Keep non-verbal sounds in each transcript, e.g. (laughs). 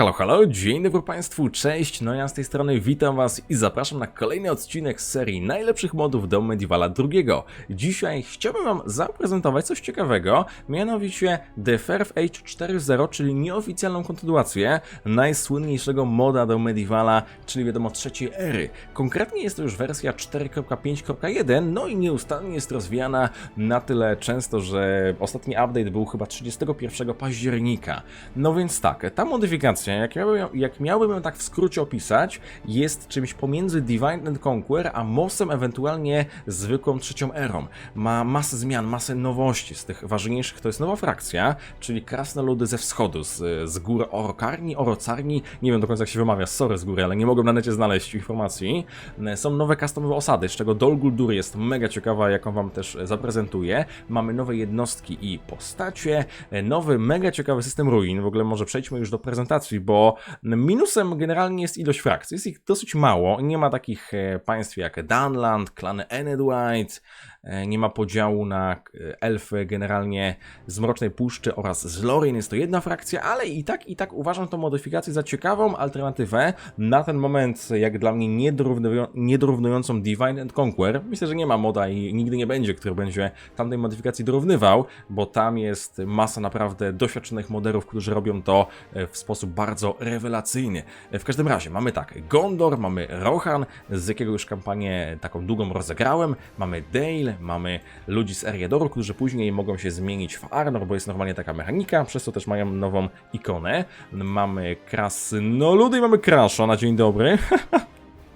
Halo, halo, dzień dobry Państwu, cześć, no ja z tej strony witam Was i zapraszam na kolejny odcinek z serii najlepszych modów do Medievala II. Dzisiaj chciałbym Wam zaprezentować coś ciekawego, mianowicie The Fairf Age 4.0, czyli nieoficjalną kontynuację najsłynniejszego moda do Medievala, czyli wiadomo trzeciej ery. Konkretnie jest to już wersja 4.5.1, no i nieustannie jest rozwijana na tyle często, że ostatni update był chyba 31 października. No więc tak, ta modyfikacja, jak miałbym, jak miałbym ją tak w skrócie opisać, jest czymś pomiędzy Divine and Conquer, a MOSem ewentualnie zwykłą trzecią erą. Ma masę zmian, masę nowości. Z tych ważniejszych to jest nowa frakcja, czyli krasnoludy ze wschodu, z, z gór Orokarni, Orocarni, nie wiem do końca jak się wymawia, sorry z góry, ale nie mogłem na necie znaleźć informacji. Są nowe customowe osady, z czego Dol Guldur jest mega ciekawa, jaką wam też zaprezentuję. Mamy nowe jednostki i postacie, nowy mega ciekawy system ruin, w ogóle może przejdźmy już do prezentacji, bo minusem generalnie jest ilość frakcji, jest ich dosyć mało, nie ma takich e, państw jak Dunland, klany Enedwite, E, nie ma podziału na e, elfy generalnie z Mrocznej Puszczy oraz z Lorien. Jest to jedna frakcja, ale i tak, i tak uważam tą modyfikację za ciekawą alternatywę na ten moment, jak dla mnie niedorównują- niedorównującą Divine and Conquer. Myślę, że nie ma moda i nigdy nie będzie, który będzie tamtej modyfikacji dorównywał, bo tam jest masa naprawdę doświadczonych moderów, którzy robią to e, w sposób bardzo rewelacyjny. E, W każdym razie mamy tak, Gondor, mamy Rohan, z jakiego już kampanię taką długą rozegrałem, mamy Dale, mamy ludzi z Eriadoru, którzy później mogą się zmienić w Arnor, bo jest normalnie taka mechanika, przez to też mają nową ikonę. Mamy Krasnoludy i mamy Crasha, na dzień dobry. (laughs)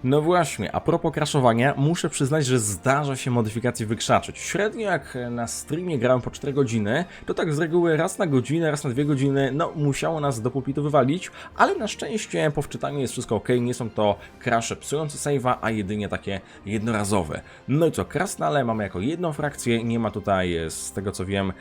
No właśnie, a propos crashowania, muszę przyznać, że zdarza się modyfikacje wykrzaczyć. Średnio jak na streamie grałem po 4 godziny, to tak z reguły raz na godzinę, raz na 2 godziny, no musiało nas do pulpitu wywalić, ale na szczęście po wczytaniu jest wszystko ok, nie są to crashe psujące save'a, a jedynie takie jednorazowe. No i co, Krasnale mamy jako jedną frakcję, nie ma tutaj e, z tego co wiem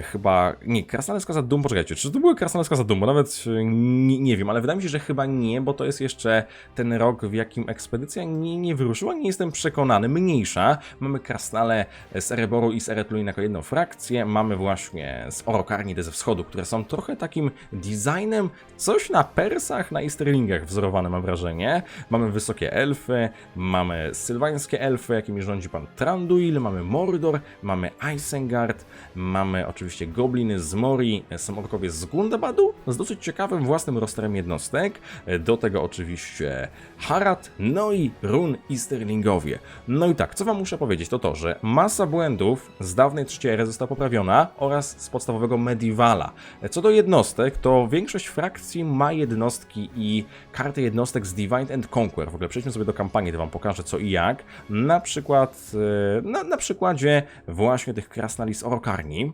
chyba, nie, Krasnale Skaza Dum, poczekajcie, czy to były Krasnale Skaza Dum, bo nawet e, nie, nie wiem, ale wydaje mi się, że chyba nie, bo to jest jeszcze ten rok, w jakim ekspedycja nie, nie wyruszyła, nie jestem przekonany, mniejsza. Mamy Krasnale z Ereboru i z Eretluin jako jedną frakcję, mamy właśnie z Orokarni ze wschodu, które są trochę takim designem, coś na Persach, na Easterlingach wzorowane mam wrażenie. Mamy wysokie elfy, mamy sylwańskie elfy, jakimi rządzi pan Tranduil, mamy Mordor, mamy Isengard, mamy oczywiście gobliny z Mori, są z Gundabadu, z dosyć ciekawym własnym rosterem jednostek, do tego oczywiście Harad, no i Run Easterlingowie. No i tak, co wam muszę powiedzieć, to to, że masa błędów z dawnej trzeciej ery została poprawiona oraz z podstawowego Medievala. Co do jednostek, to większość frakcji ma jednostki i karty jednostek z Divine and Conquer. W ogóle przejdźmy sobie do kampanii, to wam pokażę co i jak. Na przykład, e, na, na przykładzie właśnie tych krasnali z Orokarni.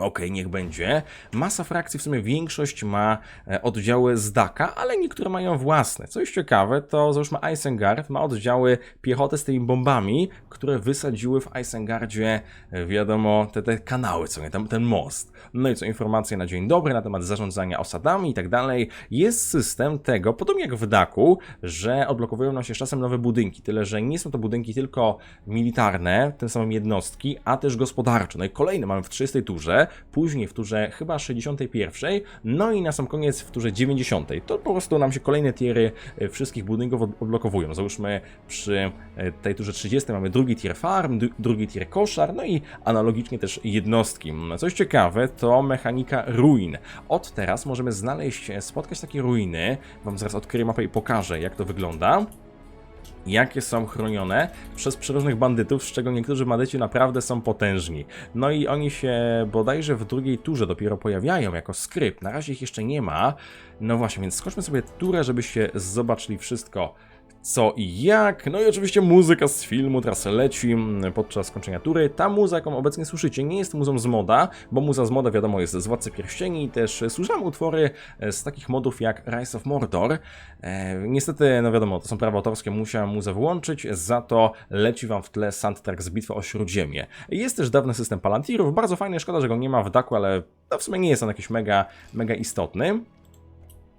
Okej, niech będzie. Masa frakcji, w sumie większość ma e, oddziały z Daka, ale niektóre mają własne. Co jest ciekawe, to załóżmy Isengard ma oddziały piechoty z tymi bombami, które wysadziły w Isengardzie, e, wiadomo, te, te kanały, co nie, ten, ten most. No i co, informacje na dzień dobry na temat zarządzania osadami i tak dalej. Jest system tego, podobnie jak w Daku, że odblokowują nam się z czasem nowe budynki, tyle że nie są to budynki tylko militarne, tym samym jednostki, a też gospodarcze. No i kolejne mamy w 30 turze, później w turze chyba 61, no i na sam koniec w turze 90. To po prostu nam się kolejne tiery e, wszystkich budynków od- odblokowują. Załóżmy przy e, tej turze 30 mamy drugi tier farm, dru- drugi tier koszar, no i analogicznie też jednostki. Coś ciekawe to mechanika ruin. Od teraz możemy znaleźć, e, spotkać takie ruiny. Wam zaraz odkryję mapę i pokażę jak to wygląda jakie są chronione przez przeróżnych bandytów, z czego niektórzy bandyci naprawdę są potężni. No i oni się bodajże w drugiej turze dopiero pojawiają jako skrypt. Na razie ich jeszcze nie ma. No właśnie, więc skoczmy sobie turę, żebyście zobaczyli wszystko co i jak. No i oczywiście muzyka z filmu teraz leci podczas skończenia tury. Ta muza, jaką obecnie słyszycie, nie jest muzą z moda, bo muza z moda wiadomo jest z Władcy Pierścieni i też słyszałem utwory z takich modów jak Rise of Mordor. E, niestety, no wiadomo, to są prawa autorskie, musiałem muzę włączyć, za to leci wam w tle soundtrack z Bitwy o Śródziemie. Jest też dawny system Palantirów, bardzo fajny, szkoda, że go nie ma w Daku, ale w sumie nie jest on jakiś mega, mega istotny.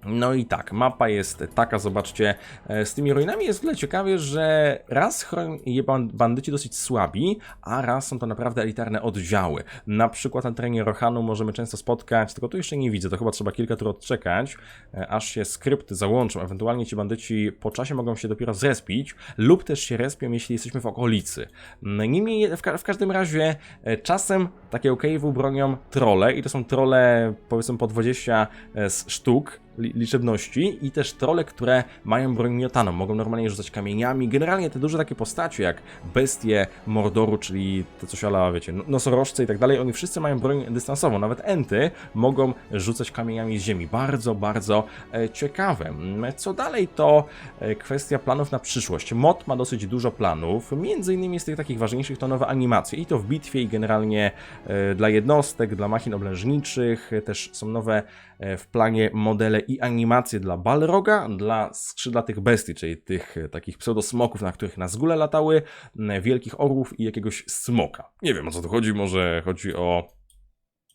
No i tak, mapa jest taka, zobaczcie, e, z tymi ruinami jest w tyle ciekawie, że raz je ban- bandyci dosyć słabi, a raz są to naprawdę elitarne oddziały. Na przykład na terenie Rohanu możemy często spotkać, tylko tu jeszcze nie widzę, to chyba trzeba kilka tur odczekać, e, aż się skrypty załączą, ewentualnie ci bandyci po czasie mogą się dopiero zrespić, lub też się respią, jeśli jesteśmy w okolicy. Mm, Niemniej w, ka- w każdym razie e, czasem takiego cave'u bronią trole i to są trole powiedzmy po 20 e, z sztuk, liczebności i też trole, które mają broń miotaną, mogą normalnie rzucać kamieniami. Generalnie te duże takie postacie jak bestie Mordoru, czyli te coś ala, wiecie, no- nosorożce i tak dalej, oni wszyscy mają broń dystansową. Nawet enty mogą rzucać kamieniami z ziemi. Bardzo, bardzo e, ciekawe. Mm, Co dalej to e, kwestia planów na przyszłość. Mod ma dosyć dużo planów, między innymi z tych takich ważniejszych to nowe animacje i to w bitwie i generalnie e, dla jednostek, dla machin oblężniczych, e, też są nowe e, w planie modele i animacje dla Balroga, dla skrzydlatych bestii, czyli tych e, takich pseudosmoków, na których Nazgule latały, m, wielkich orłów i jakiegoś smoka. Nie wiem o co tu chodzi, może chodzi o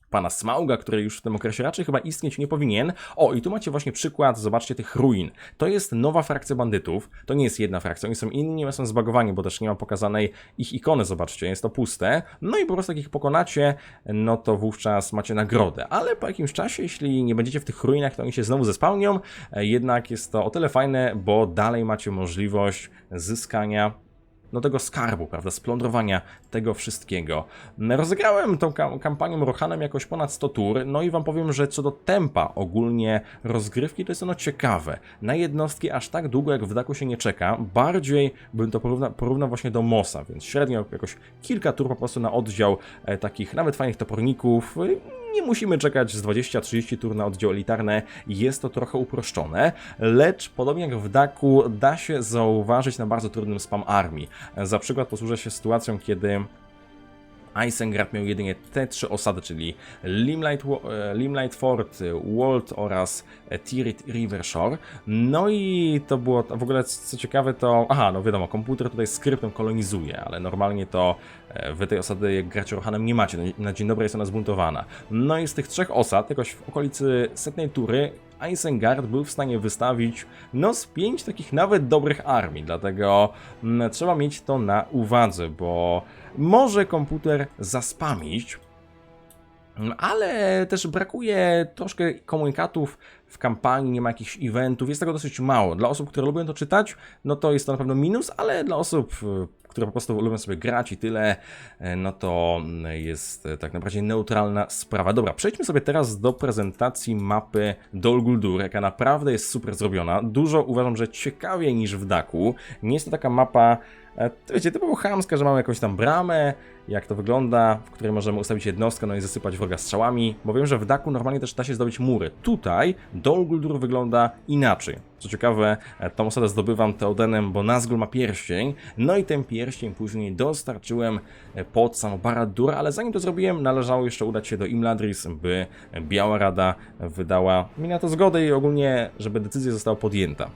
pana Smauga, który już w tym okresie raczej chyba istnieć nie powinien. O, i tu macie właśnie przykład, zobaczcie, tych ruin. To jest nowa frakcja bandytów, to nie jest jedna frakcja, oni są inni, one są zbagowani, bo też nie ma pokazanej ich ikony, zobaczcie, jest to puste. No i po prostu jak ich pokonacie, no to wówczas macie nagrodę. Ale po jakimś czasie, jeśli nie będziecie w tych ruinach, to oni się znowu zespałnią. E, Jednak jest to o tyle fajne, bo dalej macie możliwość zyskania no tego skarbu, prawda, splądrowania tego wszystkiego. Rozegrałem tą kam- kampanią Rohanem jakoś ponad 100 tur, no i wam powiem, że co do tempa ogólnie rozgrywki, to jest ono ciekawe. Na jednostki aż tak długo jak w Daku się nie czeka, bardziej bym to porówna, porównał właśnie do Mosa, więc średnio jakoś kilka tur po prostu na oddział e, takich nawet fajnych toporników. Nie musimy czekać z 20-30 tur na oddział elitarne, jest to trochę uproszczone, lecz podobnie jak w Daku da się zauważyć na bardzo trudnym spam armii. Za przykład posłużę się sytuacją, kiedy Isengard miał jedynie te trzy osady, czyli Limelight, Wa- e, Limelight Fort, e, Walt oraz e, Tirith River Shore. No i to było, w ogóle co ciekawe to, aha, no wiadomo, komputer tutaj skryptem kolonizuje, ale normalnie to e, wy tej osady jak gracie Rohanem nie macie, na- na dzień dobry jest ona zbuntowana. No i z tych trzech osad, jakoś w okolicy setnej tury, Isengard był w stanie wystawić no z pięć takich nawet dobrych armii, dlatego mm, trzeba mieć to na uwadze, bo może komputer zaspamić, mm, ale też brakuje troszkę komunikatów w kampanii, nie ma jakichś eventów, jest tego dosyć mało. Dla osób, które lubią to czytać, no to jest to na pewno minus, ale dla osób, y, które po prostu lubią sobie grać i tyle, y, no to mm, jest y, tak naprawdę neutralna sprawa. Dobra, przejdźmy sobie teraz do prezentacji mapy Dol Guldur, jaka naprawdę jest super zrobiona. Dużo uważam, że ciekawiej niż w Daku. Nie jest to taka mapa, e, wiecie, typowo chamska, że mamy jakąś tam bramę, jak to wygląda, w której możemy ustawić jednostkę, no i zasypać wroga strzałami, bo wiem, że w Daku normalnie też da się zdobyć mury. Tutaj Dol Guldur wygląda inaczej. Co ciekawe, e, tą osadę zdobywam Teodenem, bo Nazgul ma pierścień, no i ten pierścień później dostarczyłem e, pod sam Barad-dûr, ale zanim to zrobiłem, należało jeszcze udać się do Imladris, by Biała Rada wydała mi na to zgodę i ogólnie, żeby decyzja została podjęta.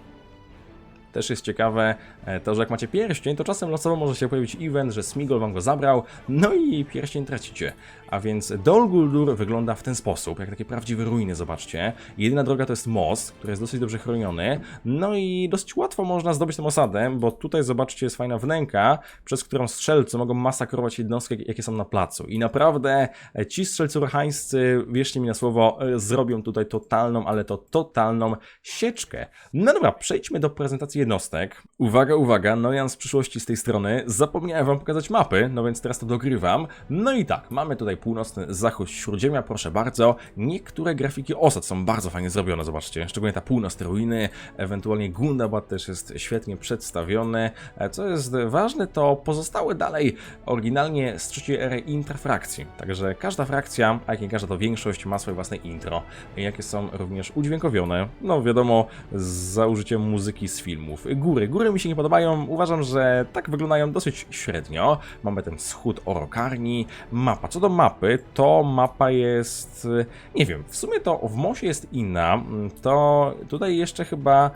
Też jest ciekawe e, to, że jak macie pierścień, to czasem losowo może się pojawić event, że Smigol wam go zabrał, no i pierścień tracicie. A więc Dol Guldur wygląda w ten sposób, jak takie prawdziwe ruiny, zobaczcie. Jedyna droga to jest most, który jest dosyć dobrze chroniony, no i dosyć łatwo można zdobyć tę osadę, bo tutaj zobaczcie jest fajna wnęka, przez którą strzelcy mogą masakrować jednostki, jakie są na placu. I naprawdę e, ci strzelcy rohańscy, wierzcie mi na słowo, e, zrobią tutaj totalną, ale to totalną sieczkę. No dobra, przejdźmy do prezentacji jednostek. Uwaga, uwaga, Nojan z przyszłości z tej strony. Zapomniałem wam pokazać mapy, no więc teraz to dogrywam. No i tak, mamy tutaj północny zachód Śródziemia, proszę bardzo. Niektóre grafiki osad są bardzo fajnie zrobione, zobaczcie. Szczególnie ta północ, ruiny, ewentualnie Gundabad też jest świetnie przedstawiony. E, Co jest ważne, to pozostałe dalej oryginalnie z trzeciej ery intrafrakcji. Także każda frakcja, a jak nie każda to większość, ma swoje własne intro, jakie są również udźwiękowione, no wiadomo, za użyciem muzyki z filmu. Biomów. Góry. Góry mi się nie podobają, uważam, że tak wyglądają dosyć średnio. Mamy ten wschód Orokarni, mapa. Co do mapy, to mapa jest, y, nie wiem, w sumie to w Mosie jest inna, mm, to tutaj jeszcze chyba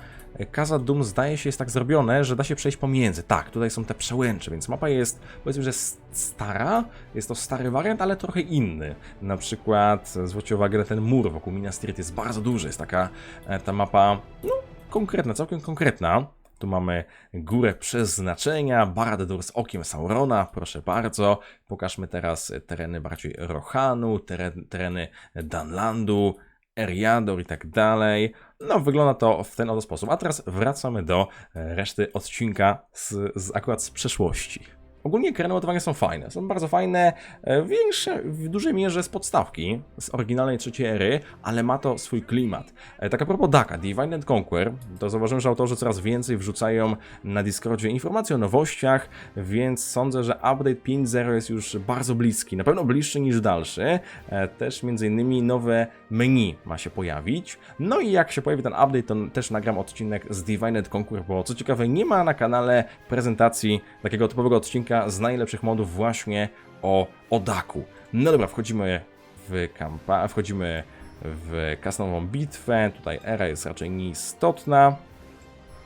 Kaza Doom zdaje się jest tak zrobione, że da się przejść pomiędzy. Tak, tutaj są te przełęcze, więc mapa jest powiedzmy, że stara, jest to stary wariant, ale trochę inny. Na przykład zwróćcie uwagę na ten mur wokół Minas Tirith jest bardzo duży, jest taka e, ta mapa, no konkretna, całkiem konkretna. Tu mamy górę przeznaczenia, Barad-dûr z okiem Saurona, proszę bardzo. Pokażmy teraz tereny bardziej Rohanu, teren, tereny Danlandu, Eriador i tak dalej. No, wygląda to w ten oto sposób. A teraz wracamy do reszty odcinka z, z akurat z przeszłości. Ogólnie kreny ładowania są fajne, są bardzo fajne, e, większe w dużej mierze z podstawki, z oryginalnej trzeciej ery, ale ma to swój klimat. E, Tak a propos Daka, Divine and Conquer, to zauważyłem, że autorzy coraz więcej wrzucają na Discordzie informacje o nowościach, więc sądzę, że update 5.0 jest już bardzo bliski, na pewno bliższy niż dalszy. E, Też między innymi nowe menu ma się pojawić. No i jak się pojawi ten update, to też nagram odcinek z Divine and Conquer, bo co ciekawe, nie ma na kanale prezentacji takiego typowego odcinka z najlepszych modów właśnie o Odaku. No dobra, wchodzimy w kampa, wchodzimy w kasnową bitwę. Tutaj era jest raczej nieistotna.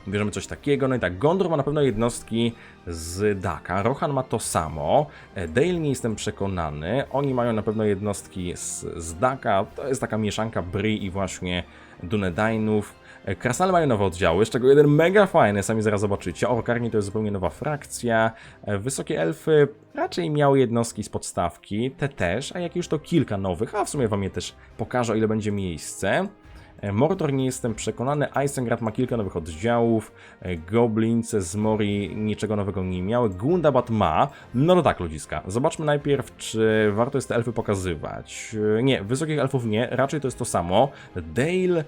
Bierzemy coś takiego. No i tak, Gondor ma na pewno jednostki z Daka. Rohan ma to samo. E, Dale nie jestem przekonany. Oni mają na pewno jednostki z, z Daka. To jest taka mieszanka Bri i właśnie Dunedainów. E, Krasnale mają nowe oddziały, z czego jeden mega fajny, sami zaraz zobaczycie. Orkarni to jest zupełnie nowa frakcja. E, Wysokie elfy raczej miały jednostki z podstawki, te też, a jak już to kilka nowych, a w sumie wam je też pokażę, ile będzie miejsce. E, Mordor nie jestem przekonany, Isengard ma kilka nowych oddziałów, Goblince z Mori niczego nowego nie miały, Gundabad ma, no to tak ludziska, zobaczmy najpierw czy warto jest te elfy pokazywać. Nie, wysokich elfów nie, raczej to jest to samo. Dale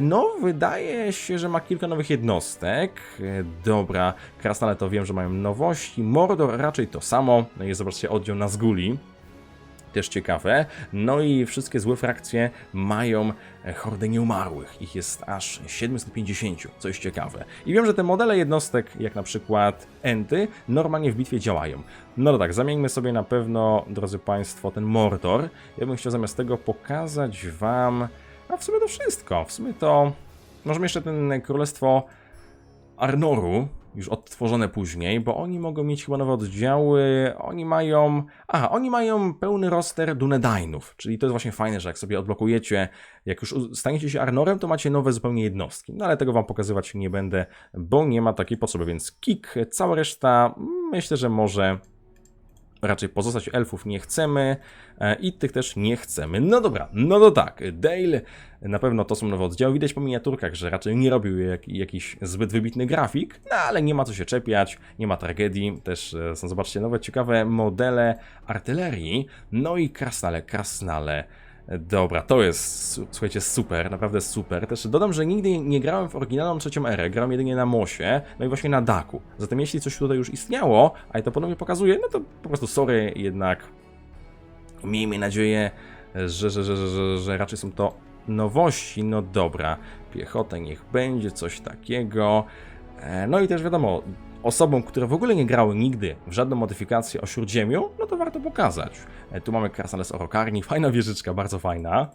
no, wydaje się, że ma kilka nowych jednostek. E, Dobra, Krasnale to wiem, że mają nowości. Mordor raczej to samo. No i zobaczcie, oddział Nazguli też ciekawe. No i wszystkie złe frakcje mają e, hordę nieumarłych. Ich jest aż 750, co jest ciekawe. I wiem, że te modele jednostek, jak na przykład Enty, normalnie w bitwie działają. No tak, zamieńmy sobie na pewno, drodzy Państwo, ten Mordor. Ja bym chciał zamiast tego pokazać Wam... A w sumie to wszystko. W sumie to... Możemy jeszcze ten Królestwo Arnoru, już odtworzone później, bo oni mogą mieć chyba nowe oddziały, oni mają... Aha, oni mają pełny roster Dunedainów, czyli to jest właśnie fajne, że jak sobie odblokujecie, jak już staniecie się Arnorem, to macie nowe zupełnie jednostki. No ale tego wam pokazywać nie będę, bo nie ma takiej potrzeby, więc Kik, cała reszta, myślę, że może raczej pozostać elfów nie chcemy e, i tych też nie chcemy. No dobra, no to tak, Dale, na pewno to są nowe oddziały, widać po miniaturkach, że raczej nie robił jak, jakiś zbyt wybitny grafik, no ale nie ma co się czepiać, nie ma tragedii, też e, są, zobaczcie, nowe ciekawe modele artylerii, no i krasnale, krasnale. Dobra, to jest, słuchajcie, super, naprawdę super. Też dodam, że nigdy nie grałem w oryginalną trzecią erę, grałem jedynie na Mosie, no i właśnie na Daku. Zatem jeśli coś tutaj już istniało, a ja to ponownie pokazuję, no to po prostu sorry, jednak miejmy nadzieję, że, że, że, że, że, że raczej są to nowości. No dobra, piechotę niech będzie, coś takiego. E, No i też wiadomo, osobom, które w ogóle nie grały nigdy w żadną modyfikację o Śródziemiu, no to warto pokazać. E, Tu mamy Krasnales Orokarni, (laughs) fajna wieżyczka, bardzo fajna.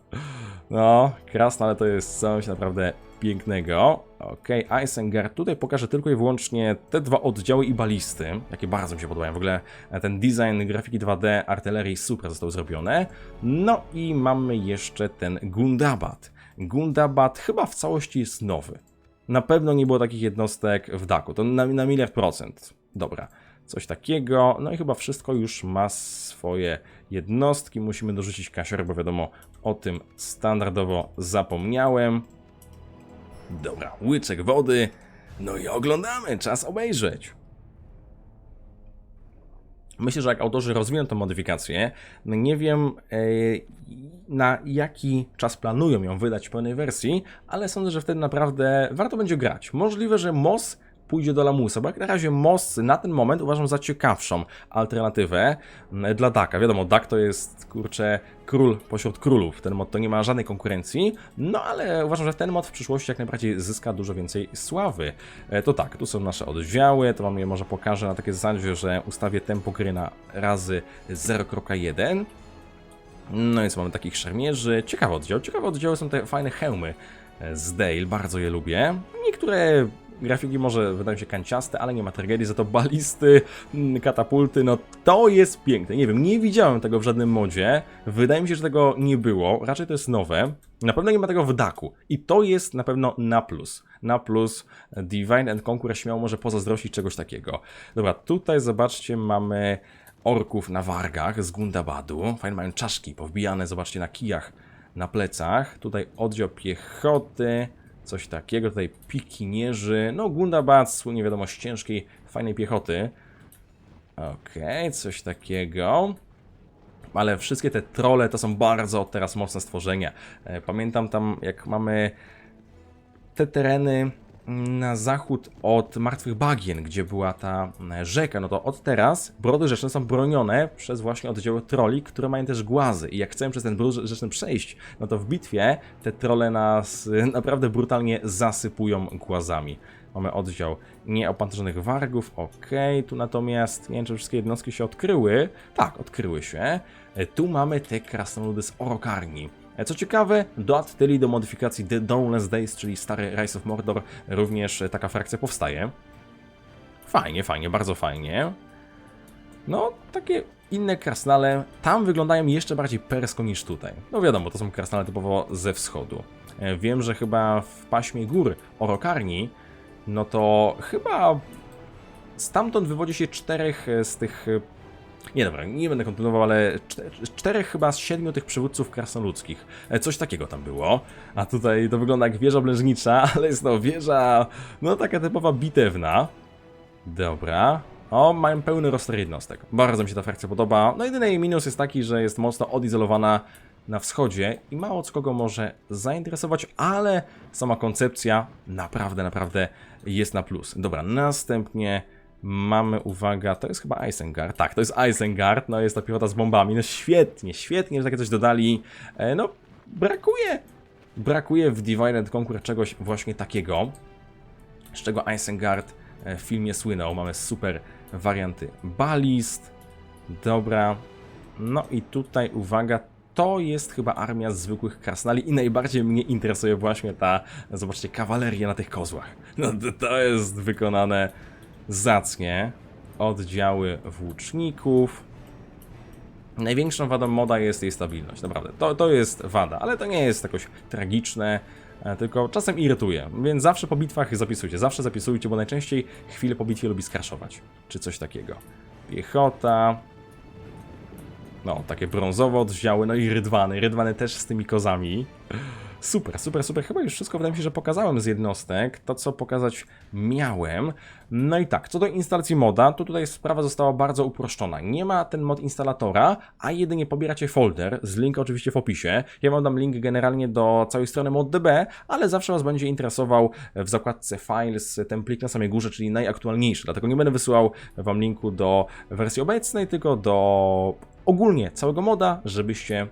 No, krasna, ale to jest coś naprawdę pięknego. Okej, Isengard. Tutaj pokażę tylko i wyłącznie te dwa oddziały i balisty, jakie bardzo mi się podobają. W ogóle e, ten design grafiki 2D, artylerii super został zrobione. No i mamy jeszcze ten Gundabad. Gundabad chyba w całości jest nowy. Na pewno nie było takich jednostek w Daku, to na, na miliard procent. Dobra, coś takiego. No i chyba wszystko już ma swoje jednostki. Musimy dorzucić kasior, bo wiadomo, o tym standardowo zapomniałem. Dobra, łyczek wody. No i oglądamy, czas obejrzeć. Myślę, że jak autorzy rozwiną tę modyfikację, no nie wiem e, na jaki czas planują ją wydać w pełnej wersji, ale sądzę, że wtedy naprawdę warto będzie grać. Możliwe, że MOS pójdzie do lamusa, bo jak na razie most na ten moment uważam za ciekawszą alternatywę mm, dla Daka. Wiadomo, Dak to jest, kurczę, król pośród królów. Ten mod to nie ma żadnej konkurencji, no ale uważam, że ten mod w przyszłości jak najbardziej zyska dużo więcej sławy. E, To tak, tu są nasze oddziały, to wam je może pokażę na takiej zasadzie, że ustawię tempo gry na razy 0.1. No więc mamy takich szermierzy. Ciekawy oddział. Ciekawe oddziały są te fajne hełmy e, z Dale. Bardzo je lubię. Niektóre grafiki może wydają się kanciaste, ale nie ma tragedii, za to balisty, mm, katapulty, no to jest piękne. Nie wiem, nie widziałem tego w żadnym modzie. Wydaje mi się, że tego nie było. Raczej to jest nowe. Na pewno nie ma tego w Daku. I to jest na pewno na plus. Na plus Divine and Conquer śmiało może pozazdrościć czegoś takiego. Dobra, tutaj zobaczcie, mamy orków na wargach z Gundabadu. Fajne mają czaszki powbijane, zobaczcie, na kijach na plecach. Tutaj oddział piechoty, coś takiego. Tutaj pikinierzy. No, Gundabad słynie wiadomo ciężkiej, fajnej piechoty. Okej, coś takiego. Ale wszystkie te trole to są bardzo teraz mocne stworzenia. E, Pamiętam tam, jak mamy te tereny na zachód od Martwych Bagien, gdzie była ta e, rzeka, no to od teraz brody rzeczne są bronione przez właśnie oddziały troli, które mają też głazy. I jak chcemy przez ten bród rzeczny przejść, no to w bitwie te trole nas e, naprawdę brutalnie zasypują głazami. Mamy oddział nieopancerzonych wargów, ok. Tu natomiast, nie wiem czy wszystkie jednostki się odkryły. Tak, odkryły się. E, Tu mamy te krasnoludy z Orokarni. E, Co ciekawe, do do modyfikacji The Dawnless Days, czyli stary Rise of Mordor, również e, taka frakcja powstaje. Fajnie, fajnie, bardzo fajnie. No, takie inne krasnale tam wyglądają jeszcze bardziej persko niż tutaj. No wiadomo, to są krasnale typowo ze wschodu. E, Wiem, że chyba w paśmie gór Orokarni, no to chyba stamtąd wywodzi się czterech z tych nie dobra, nie będę kontynuował, ale czter- czterech chyba z siedmiu tych przywódców krasnoludzkich. E, Coś takiego tam było. A tutaj to wygląda jak wieża oblężnicza, (laughs) ale jest to wieża, no taka typowa bitewna. Dobra. O, mają pełny roster jednostek. Bardzo mi się ta frakcja podoba. No jedyny jej minus jest taki, że jest mocno odizolowana na wschodzie i mało co kogo może zainteresować, ale sama koncepcja naprawdę, naprawdę jest na plus. Dobra, następnie mamy, uwaga, to jest chyba Isengard. Tak, to jest Isengard, no jest ta piechota z bombami. No świetnie, świetnie, że takie coś dodali. E, no, brakuje, brakuje w Divide and Conquer czegoś właśnie takiego, z czego Isengard e, w filmie słynął. Mamy super warianty balist. Dobra. No i tutaj uwaga, to jest chyba armia zwykłych krasnali i najbardziej mnie interesuje właśnie ta, zobaczcie, kawaleria na tych kozłach. No to jest wykonane zacnie. Oddziały włóczników. Największą wadą moda jest jej stabilność, naprawdę. To, to jest wada, ale to nie jest jakoś tragiczne, e, tylko czasem irytuje. Więc zawsze po bitwach zapisujcie, zawsze zapisujcie, bo najczęściej chwilę po bitwie lubi skraszować, czy coś takiego. Piechota. No, takie brązowe oddziały, no i rydwany. Rydwany też z tymi kozami. Super, super, super. Chyba już wszystko wydaje mi się, że pokazałem z jednostek. To, co pokazać miałem. No i tak, co do instalacji moda, to tutaj sprawa została bardzo uproszczona. Nie ma ten mod instalatora, a jedynie pobieracie folder, z linka oczywiście w opisie. Ja wam dam link generalnie do całej strony moddb, ale zawsze was będzie interesował w zakładce files ten plik na samej górze, czyli najaktualniejszy. Dlatego nie będę wysyłał wam linku do wersji obecnej, tylko do ogólnie całego moda, żebyście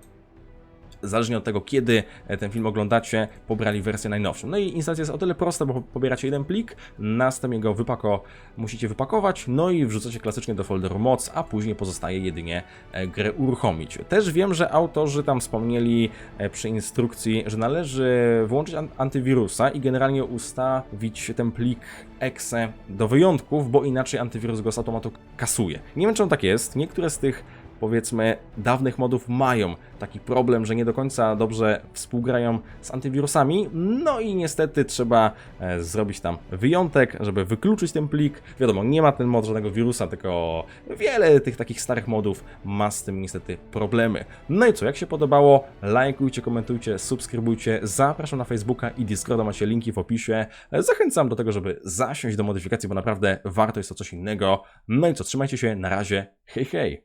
zależnie od tego, kiedy e, ten film oglądacie, pobrali wersję najnowszą. No i instalacja jest o tyle prosta, bo pobieracie jeden plik, następnie go wypako musicie wypakować, no i wrzucacie klasycznie do folderu moc, a później pozostaje jedynie e, grę uruchomić. Też wiem, że autorzy tam wspomnieli e, przy instrukcji, że należy włączyć an- antywirusa i generalnie ustawić ten plik exe do wyjątków, bo inaczej antywirus go z automatu kasuje. Nie wiem, czemu tak jest. Niektóre z tych powiedzmy dawnych modów mają taki problem, że nie do końca dobrze współgrają z antywirusami. No i niestety trzeba e, zrobić tam wyjątek, żeby wykluczyć ten plik. Wiadomo, nie ma ten mod żadnego wirusa, tylko wiele tych takich starych modów ma z tym niestety problemy. No i co, jak się podobało, lajkujcie, komentujcie, subskrybujcie. Zapraszam na Facebooka i Discorda, macie linki w opisie. Zachęcam do tego, żeby zasiąść do modyfikacji, bo naprawdę warto jest to coś innego. No i co, trzymajcie się, na razie, hej hej!